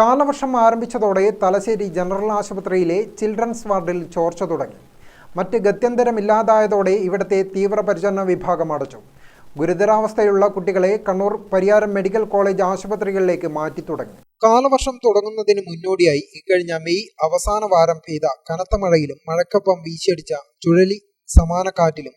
കാലവർഷം ആരംഭിച്ചതോടെ തലശ്ശേരി ജനറൽ ആശുപത്രിയിലെ ചിൽഡ്രൻസ് വാർഡിൽ ചോർച്ച തുടങ്ങി. മറ്റ് ഗത്യന്തരമില്ലാതായതോടെ ഇവിടത്തെ തീവ്രപരിചരണ വിഭാഗം അടച്ചു. ഗുരുതരാവസ്ഥയുള്ള കുട്ടികളെ കണ്ണൂർ പരിയാരം മെഡിക്കൽ കോളേജ് ആശുപത്രികളിലേക്ക് മാറ്റി തുടങ്ങി. കാലവർഷം തുടങ്ങുന്നതിന് മുന്നോടിയായി ഇക്കഴിഞ്ഞ മെയ് അവസാന വാരം പെയ്ത കനത്ത മഴയിലും മഴക്കൊപ്പം വീശിയടിച്ച ചുഴലി സമാന കാറ്റിലും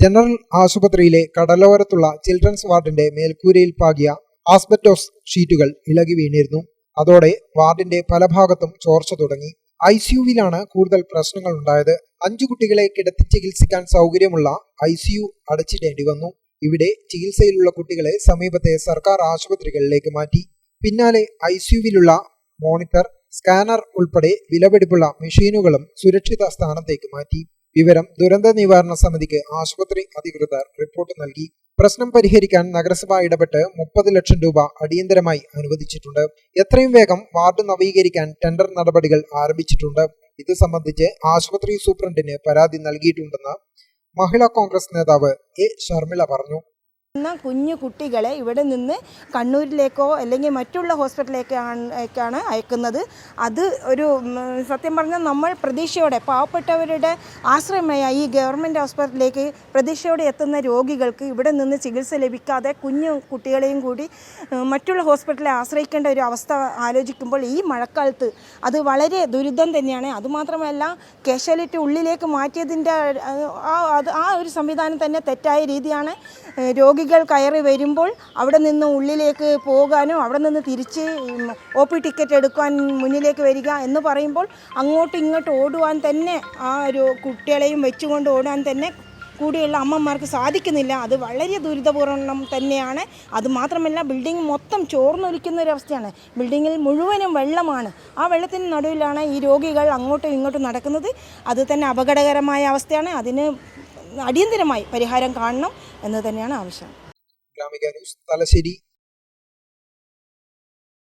ജനറൽ ആശുപത്രിയിലെ കടലോരത്തുള്ള ചിൽഡ്രൻസ് വാർഡിന്റെ മേൽക്കൂരയിൽ പാകിയ ആസ്ബറ്റോസ് ഷീറ്റുകൾ ഇളകി വീണിരുന്നു. അതോടെ വാർഡിന്റെ പല ഭാഗത്തും ചോർച്ച തുടങ്ങി. ഐ സിയുവിലാണ് കൂടുതൽ പ്രശ്നങ്ങൾ ഉണ്ടായത്. അഞ്ചു കുട്ടികളെ കിടത്തി ചികിത്സിക്കാൻ സൗകര്യമുള്ള ഐ സിയു അടച്ചിടേണ്ടി വന്നു. ഇവിടെ ചികിത്സയിലുള്ള കുട്ടികളെ സമീപത്തെ സർക്കാർ ആശുപത്രികളിലേക്ക് മാറ്റി. പിന്നാലെ ഐ സിയുവിലുള്ള മോണിറ്റർ സ്കാനർ ഉൾപ്പെടെ വിലപിടിപ്പുള്ള മെഷീനുകളും സുരക്ഷിത സ്ഥാനത്തേക്ക് മാറ്റി. വിവരം ദുരന്ത നിവാരണ സമിതിക്ക് ആശുപത്രി അധികൃതർ റിപ്പോർട്ട് നൽകി. പ്രശ്നം പരിഹരിക്കാൻ നഗരസഭ ഇടപെട്ട് മുപ്പത് ലക്ഷം രൂപ അടിയന്തരമായി അനുവദിച്ചിട്ടുണ്ട്. എത്രയും വേഗം വാർഡ് നവീകരിക്കാൻ ടെൻഡർ നടപടികൾ ആരംഭിച്ചിട്ടുണ്ട്. ഇത് സംബന്ധിച്ച് ആശുപത്രി സൂപ്രണ്ടിന് പരാതി നൽകിയിട്ടുണ്ടെന്ന് മഹിളാ കോൺഗ്രസ് നേതാവ് എ. ഷർമിള പറഞ്ഞു. എന്ന കുഞ്ഞു കുട്ടികളെ ഇവിടെ നിന്ന് കണ്ണൂരിലേക്കോ അല്ലെങ്കിൽ മറ്റുള്ള ഹോസ്പിറ്റലിലേക്കാണ് അയക്കുന്നത്. അത് ഒരു സത്യം പറഞ്ഞാൽ നമ്മൾ പ്രതീക്ഷയോടെ പാവപ്പെട്ടവരുടെ ആശ്രയമായ ഈ ഗവൺമെന്റ് ഹോസ്പിറ്റലിലേക്ക് പ്രതീക്ഷയോടെ എത്തുന്ന രോഗികൾക്ക് ഇവിടെ നിന്ന് ചികിത്സ ലഭിക്കാതെ കുഞ്ഞു കുട്ടികളെയും കൂടി മറ്റുള്ള ഹോസ്പിറ്റലെ ആശ്രയിക്കേണ്ട ഒരു അവസ്ഥ ആലോചിക്കുമ്പോൾ ഈ മഴക്കാലത്ത് അത് വളരെ ദുരിതം തന്നെയാണ്. അതുമാത്രമല്ല കാഷ്വാലിറ്റി ഉള്ളിലേക്ക് മാറ്റിയതിന്റെ ആ ഒരു സംവിധാനം തന്നെ തെറ്റായ രീതിയാണ് ഏഹ് രോഗികൾ കയറി വരുമ്പോൾ അവിടെ നിന്ന് ഉള്ളിലേക്ക് പോകാനോ അവിടെ നിന്ന് തിരിച്ച് ഒ പി ടിക്കറ്റ് എടുക്കാൻ മുന്നിലേക്ക് വരിക എന്ന് പറയുമ്പോൾ അങ്ങോട്ടും ഇങ്ങോട്ടും ഓടുവാൻ തന്നെ ആ ഒരു കുട്ടികളെയും വെച്ചുകൊണ്ട് ഓടാൻ തന്നെ കൂടിയുള്ള അമ്മമാർക്ക് സാധിക്കുന്നില്ല. അത് വളരെ ദുരിതപൂർണം തന്നെയാണ്. അതുമാത്രമല്ല ബിൽഡിംഗ് മൊത്തം ചോർന്നൊലിക്കുന്ന ഒരു അവസ്ഥയാണ്. ബിൽഡിങ്ങിൽ മുഴുവനും വെള്ളമാണ്. ആ വെള്ളത്തിന് നടുവിലാണ് ഈ രോഗികൾ അങ്ങോട്ടും ഇങ്ങോട്ടും നടക്കുന്നത്. അത് തന്നെ അപകടകരമായ അവസ്ഥയാണ്. അതിന് അടിയന്തരമായി പരിഹാരം കാണണം. എന്ന് തന്നെയാണ് ആവശ്യം. ഗ്രാമിക ന്യൂസ് തലശ്ശേരി